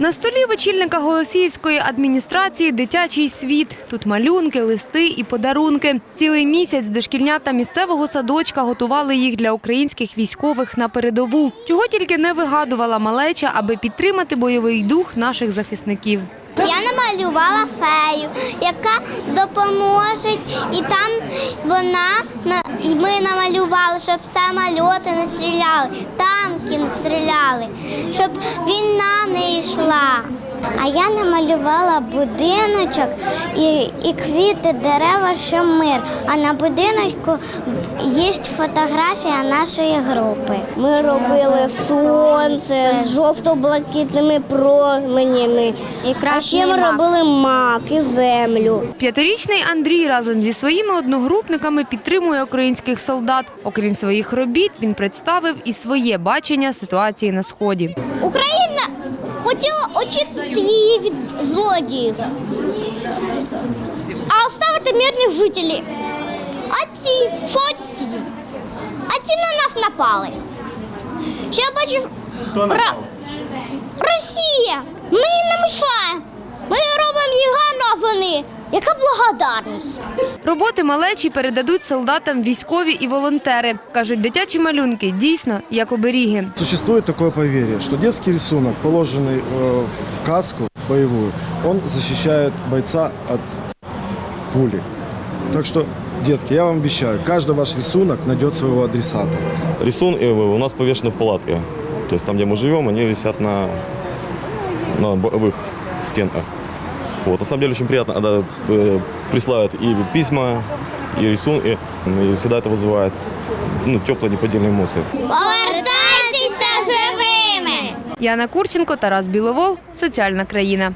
На столі в очільника Голосіївської адміністрації дитячий світ. Тут малюнки, листи і подарунки. Цілий місяць дошкільнята місцевого садочка готували їх для українських військових на передову. Чого тільки не вигадувала малеча, аби підтримати бойовий дух наших захисників. Я намалювала фею, яка допоможе, і там вона на- і ми намалювали, щоб самольоти не стріляли, танки не стріляли, щоб війна не йшла. Я намалювала будиночок і, і квіти, дерева, що мир. А на будиночку є фотографія нашої групи. Ми робили сонце з жовто-блакитними променями. а ще ми робили мак і землю. П'ятирічний Андрій разом зі своїми одногрупниками підтримує українських солдат. Окрім своїх робіт, він представив і своє бачення ситуації на сході. Україна хотіла очистити її від злодіїв, а оставити мирних жителів. А ці, що ці? А ці на нас напали. Ще я бачив Хто напав? Росія. Ми не мішаємо. Яка благодарність? Роботи малечі передадуть солдатам військові і волонтери. Кажуть, дитячі малюнки дійсно як оберіги. Существует такое поверье, что детский рисунок, положенный э, в каску боевую, он защищает бойца от пули. Так что, детки, я вам обещаю, каждый ваш рисунок найдет своего адресата. Рисун э, у нас повешены в палатке. То есть там, где мы живем, они висят на, на боевых стенках. Вот. На самом деле очень приятно, когда э, присылают и письма, и рисунки. И всегда это вызывает ну, теплые неподдельные эмоции. Повертайтеся живими! Яна Курченко, Тарас Біловол, соціальна країна.